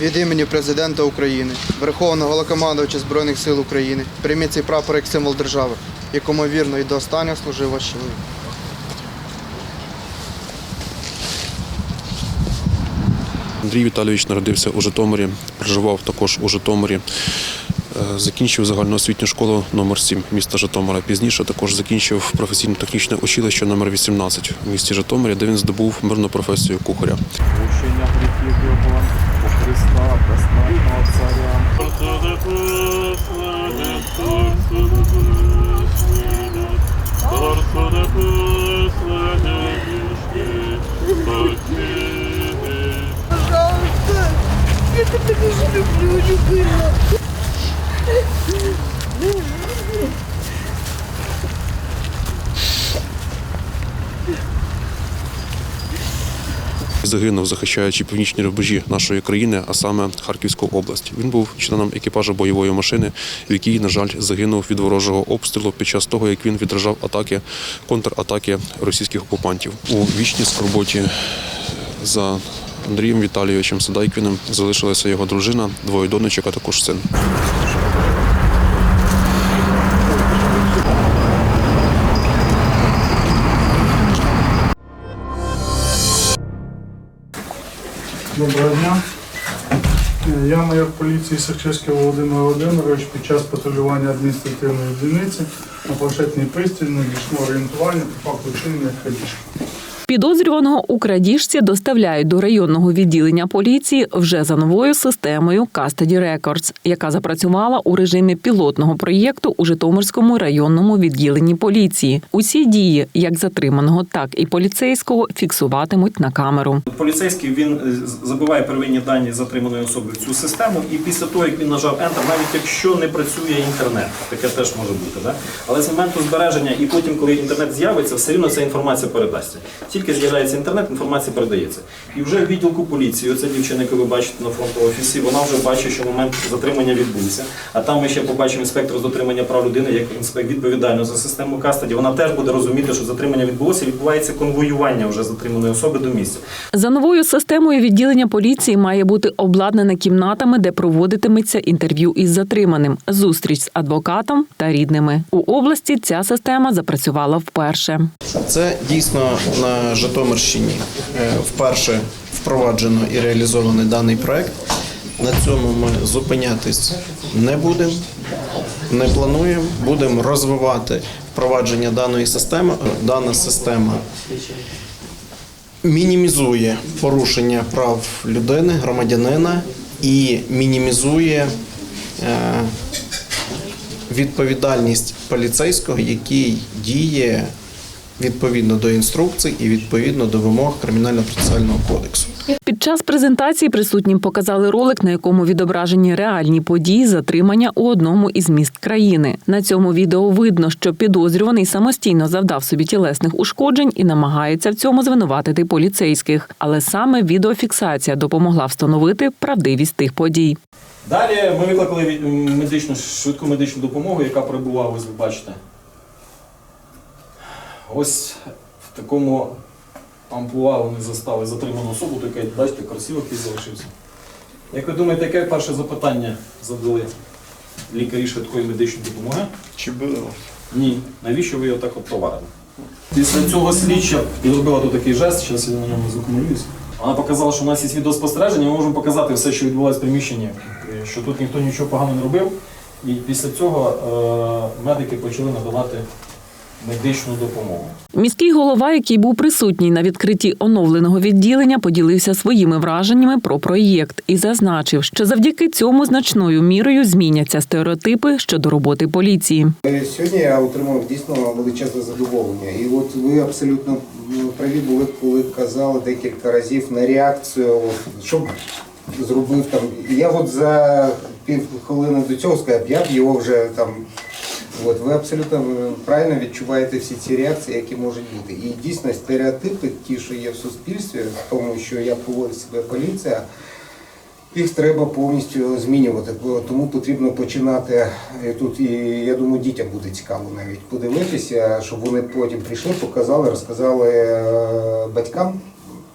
Від імені президента України, Верховного Головнокомандувача Збройних сил України, прийміть цей прапор як символ держави, якому вірно і до останнього служив ваш чоловік. Андрій Віталійович народився у Житомирі, проживав також у Житомирі. Е, Закінчив загальноосвітню школу номер 7 міста Житомира. Пізніше також закінчив професійно-технічне училище номер 18 в місті Житомирі, де він здобув мирну професію кухаря. Христа, безсмертного царя. Я тебя так люблю, любила. Загинув, захищаючи північні рубежі нашої країни, а саме Харківську область. Він був членом екіпажу бойової машини, в якій, на жаль, загинув від ворожого обстрілу під час того, як він відражав атаки, контратаки російських окупантів. У вічній скорботі за Андрієм Віталійовичем Садайквіним залишилася його дружина, двоє донечок, а також син. Доброго дня. Е, Я майор поліції Сахчевський Володимир Володимирович під час патрулювання адміністративної дільниці на планшетний пристрій надійшло орієнтування по факту вчинення крадіжки. Підозрюваного у крадіжці доставляють до районного відділення поліції вже за новою системою Custody Records, яка запрацювала у режимі пілотного проєкту у Житомирському районному відділенні поліції. Усі дії, як затриманого, так і поліцейського, фіксуватимуть на камеру. Поліцейський він е, забиває первинні дані затриманої особи в цю систему, і після того, як він нажав Enter, навіть якщо не працює інтернет, таке теж може бути, да? але з моменту збереження і потім, коли інтернет з'явиться, все рівно ця інформація передасться. Тільки з'являється інтернет, інформація передається. І вже в відділку поліції, оця дівчина, яку ви бачите на фронт офісі, вона вже бачить, що момент затримання відбувся. А там ми ще побачимо інспектора з дотримання прав людини, як інспектор відповідально за систему кастаді. Вона теж буде розуміти, що затримання відбулося, і відбувається конвоювання вже затриманої особи до місця. За новою системою відділення поліції має бути обладнане кімнатами, де проводитиметься інтерв'ю із затриманим, зустріч з адвокатом та рідними. У області ця система запрацювала вперше. Це дійсно на Житомирщині е, вперше впроваджено і реалізований даний проект. На цьому ми зупинятись не будемо, не плануємо. Будемо розвивати впровадження даної системи. Дана система мінімізує порушення прав людини, громадянина і мінімізує е, відповідальність поліцейського, який діє відповідно до інструкцій і відповідно до вимог кримінально-процесуального кодексу. Під час презентації присутнім показали ролик, на якому відображені реальні події затримання у одному із міст країни. На цьому відео видно, що підозрюваний самостійно завдав собі тілесних ушкоджень і намагається в цьому звинуватити поліцейських. Але саме відеофіксація допомогла встановити правдивість тих подій. Далі ми викликали медичну швидку медичну допомогу, яка прибула, ось ви бачите. Ось в такому амплуа вони застали затриману особу, така, бачите, красиво якийсь залишився. Як ви думаєте, яке перше запитання задали лікарі швидкої медичної допомоги? Чи били вас? Ні. Навіщо ви його так от проварили? Після цього слідча зробила тут такий жест, зараз я на ньому закумулююсь. Вона показала, що у нас є відеоспостереження, ми можемо показати все, що відбувалося в приміщенні, е, що тут ніхто нічого поганого не робив. І після цього е, медики почали надавати медичну допомогу. Міський голова, який був присутній на відкритті оновленого відділення, поділився своїми враженнями про проєкт і зазначив, що завдяки цьому значною мірою зміняться стереотипи щодо роботи поліції. Е, Сьогодні я отримав дійсно величезне задоволення. І от ви абсолютно м, праві були, коли казали декілька разів на реакцію, що зробив там. Я от за пів хвилини до цього сказав, я б його вже там. От ви абсолютно е, правильно відчуваєте всі ці реакції, які можуть бути. І дійсно стереотипи, ті, що є в суспільстві, в тому, що як поводить себе поліція, їх треба повністю змінювати. Тому потрібно починати і тут. І я думаю, дітям буде цікаво навіть подивитися, щоб вони потім прийшли, показали, розказали е, батькам,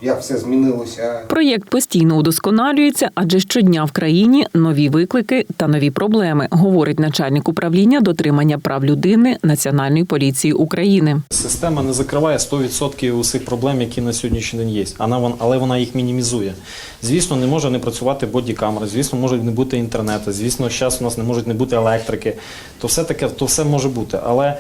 як все змінилося. Проєкт постійно удосконалюється, адже щодня в країні нові виклики та нові проблеми, говорить начальник управління дотримання прав людини Національної поліції України. Система не закриває 100% усіх проблем, які на сьогоднішній день є, вона- але вона їх мінімізує. Звісно, не може не працювати бодікамери, звісно, можуть не бути інтернету, звісно, зараз у нас не можуть не бути електрики. То все таке, то все може бути. Але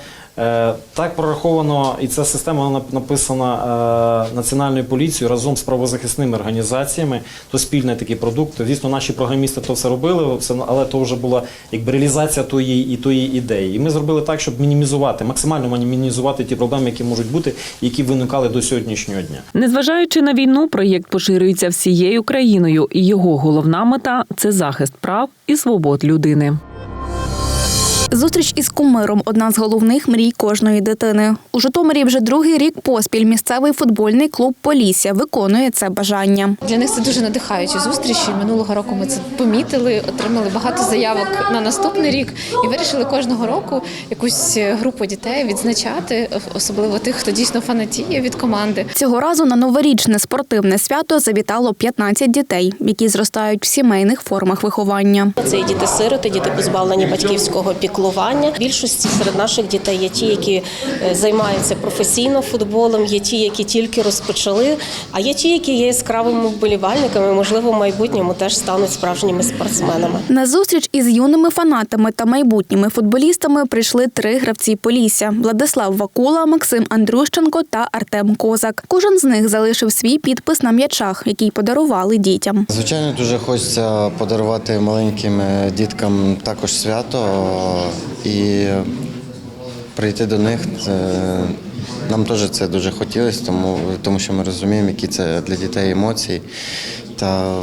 так прораховано, і ця система написана е, Національною поліцією разом з правозахисними організаціями. То спільний такий продукт. Звісно, наші програмісти то все робили, але то вже була якби реалізація тої і тої ідеї. І ми зробили так, щоб мінімізувати, максимально мінімізувати ті проблеми, які можуть бути, які виникали до сьогоднішнього дня. Незважаючи на війну, проєкт поширюється всією країною, і його головна мета це захист прав і свобод людини. Зустріч із кумиром одна з головних мрій кожної дитини. У Житомирі вже другий рік поспіль місцевий футбольний клуб Полісся виконує це бажання. Для них це дуже надихаючі зустрічі. Минулого року ми це помітили, отримали багато заявок на наступний рік і вирішили кожного року якусь групу дітей відзначати, особливо тих, хто дійсно фанатіє від команди. Цього разу на новорічне спортивне свято завітало 15 дітей, які зростають в сімейних формах виховання. Це і діти-сироти, діти позбавлені батьківського піклування. В більшості серед наших дітей є ті, які е, займаються професійно футболом, є ті, які тільки розпочали, а є ті, які є яскравими вболівальниками. Можливо, в майбутньому теж стануть справжніми спортсменами. На зустріч із юними фанатами та майбутніми футболістами прийшли три гравці Полісся: Владислав Вакула, Максим Андрющенко та Артем Козак. Кожен з них залишив свій підпис на м'ячах, який подарували дітям. Звичайно, дуже хочеться подарувати маленьким діткам також свято і прийти до них. Це, нам теж це дуже хотілося, тому, тому що ми розуміємо, які це для дітей емоції. Та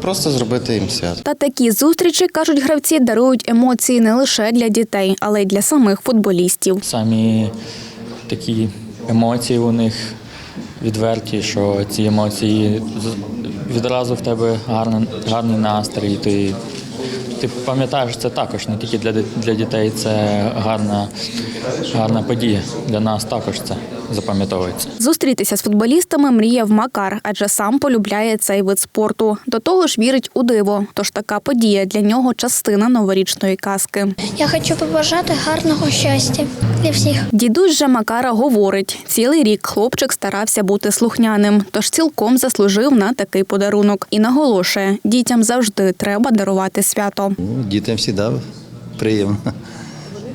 просто зробити їм свято. Та такі зустрічі, кажуть гравці, дарують емоції не лише для дітей, але й для самих футболістів. Самі такі емоції у них відверті, що ці емоції відразу в тебе гарний, гарний настрій. Ти, ти пам'ятаєш це також, не тільки для, для дітей, це гарна, гарна подія. Для нас також це запам'ятовується. Зустрітися з футболістами мріяв Макар, адже сам полюбляє цей вид спорту. До того ж вірить у диво. Тож така подія для нього частина новорічної казки. Я хочу побажати гарного щастя для всіх. Дідусь же Макара говорить, цілий рік хлопчик старався бути слухняним, тож цілком заслужив на такий подарунок. І наголошує, дітям завжди треба дарувати свято. Дітям завжди приємно.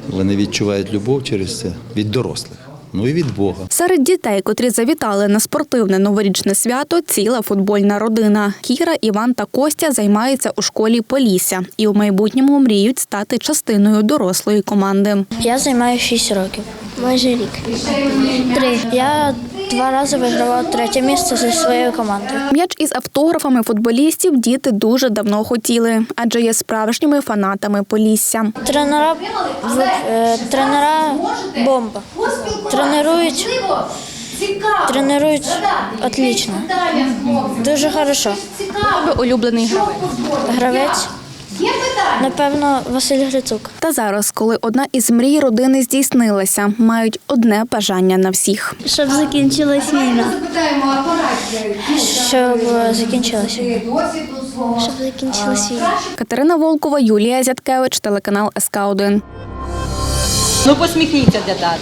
Вони відчувають любов через це від дорослих, ну і від Бога. Серед дітей, котрі завітали на спортивне новорічне свято, ціла футбольна родина. Кіра, Іван та Костя займаються у школі Полісся і у майбутньому мріють стати частиною дорослої команди. Я займаюся 6 років. Майже рік. Три. Я два рази вигравав третє місце зі своєю командою. М'яч із автографами футболістів діти дуже давно хотіли, адже є справжніми фанатами Полісся. Тренера, е, тренера бомба. Тренують, тренують отлично. Дуже хорошо. Улюблений гравець. Гравець, напевно, Василь Грицук. Та зараз, коли одна із мрій родини здійснилася, мають одне бажання на всіх. Щоб закінчилась війна. Щоб закінчилася. Щоб закінчилась війна. Катерина Волкова, Юлія Зяткевич, телеканал СК 1 Ну посміхніться для тата.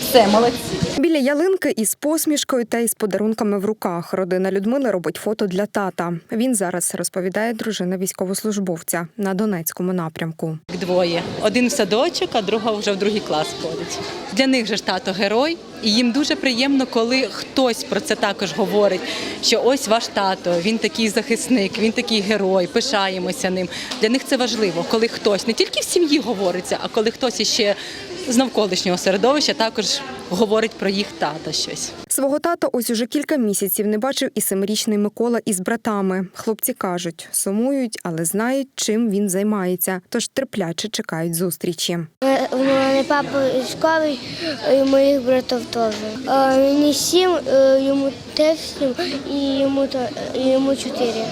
Все, молодці. Біля ялинки із посмішкою та із подарунками в руках родина Людмили робить фото для тата. Він зараз розповідає дружина військовослужбовця на Донецькому напрямку. Двоє. Один в садочок, а друга вже в другий клас ходить. Для них же ж тато герой, і їм дуже приємно, коли хтось про це також говорить. Що ось ваш тато, він такий захисник, він такий герой, пишаємося ним. Для них це важливо, коли хтось не тільки в сім'ї говориться, а коли хтось іще з навколишнього середовища також говорить про їх тата щось. Свого тата ось уже кілька місяців не бачив і семирічний Микола із братами. Хлопці кажуть, сумують, але знають, чим він займається, тож терпляче чекають зустрічі. У мене папа військовий, і моїх братів теж. Мені сім, е, йому теж сім, і йому, йому чотири.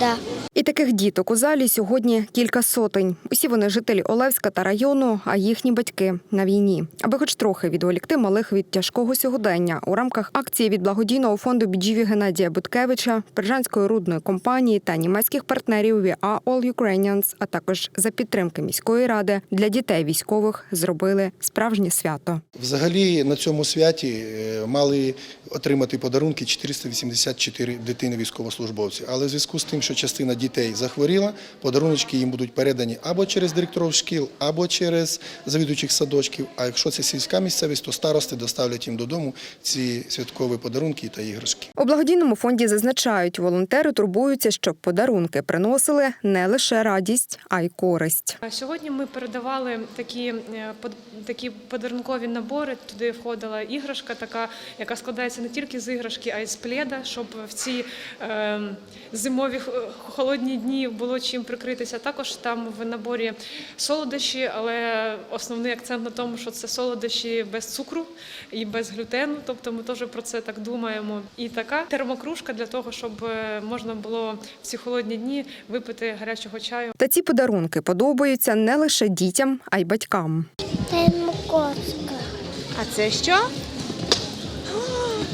Да. І таких діток у залі сьогодні кілька сотень. Усі вони жителі Олевська та району, а їхні батьки на війні. Аби хоч трохи відволікти малих від тяжкого сьогодення у рамках акції від благодійного фонду біджіві Геннадія Буткевича, Пержанської рудної компанії та німецьких партнерів Are All Ukrainians, а також за підтримки міської ради для дітей військових зробили справжнє свято. Взагалі на цьому святі е, мали отримати подарунки 484 дитини військовослужбовців. Але в зв'язку з тим, що частина дітей захворіла, подаруночки їм будуть передані або через директорів шкіл, або через завідуючих садочків. А якщо це сільська місцевість, то старости доставлять їм додому ці святкові подарунки та іграшки. У благодійному фонді зазначають, волонтери турбуються, щоб подарунки приносили не лише радість, а й користь. Сьогодні ми передавали такі, е, такі подарункові набори. Туди входила іграшка, така, яка складається не тільки з іграшки, а й з пледа, щоб в ці е, зимові х- холодні дні було чим прикритися. Також там в наборі солодощі, але основний акцент на тому, що це солодощі без цукру і без глютену. Тобто ми теж про це так думаємо. І така термокружка для того, щоб е, можна було в ці холодні дні випити гарячого чаю. Та ці подарунки подобаються не лише дітям, а й батькам. А це що?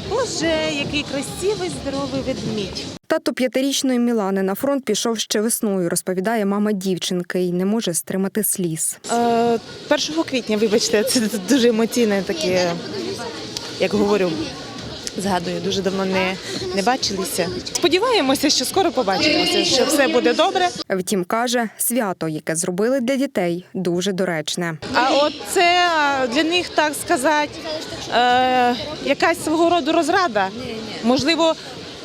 Боже, який красивий здоровий ведмідь. Тато п'ятирічної Мілани на фронт пішов ще весною, розповідає мама дівчинки, і не може стримати сліз. Е, 1 квітня, вибачте, це дуже емоційне таке, як говорю, згадую, дуже давно не, не бачилися. Сподіваємося, що скоро побачимося, що все буде добре. Втім, каже, свято, яке зробили для дітей, дуже доречне. А от це для них, так сказати, е, якась свого роду розрада. Можливо,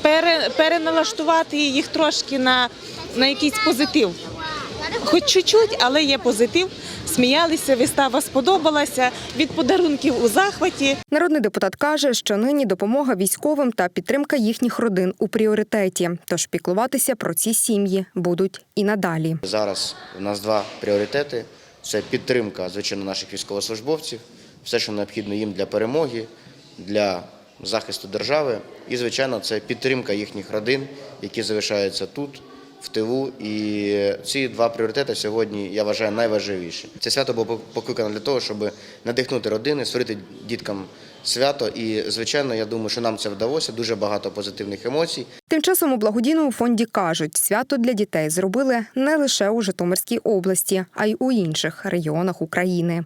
пере, переналаштувати їх трошки на, на якийсь позитив. Хоч чуть-чуть, але є позитив. Сміялися, вистава сподобалася, від подарунків у захваті. Народний депутат каже, що нині допомога військовим та підтримка їхніх родин у пріоритеті. Тож піклуватися про ці сім'ї будуть і надалі. Зараз у нас два пріоритети: це підтримка, звичайно, наших військовослужбовців, все, що необхідно їм для перемоги, для захисту держави, і, звичайно, це підтримка їхніх родин, які залишаються тут. В тилу і ці два пріоритети сьогодні я вважаю найважливіші. Це свято було покликано для того, щоб надихнути родини, створити діткам свято. І звичайно, я думаю, що нам це вдалося. Дуже багато позитивних емоцій. Тим часом у благодійному фонді кажуть, свято для дітей зробили не лише у Житомирській області, а й у інших регіонах України.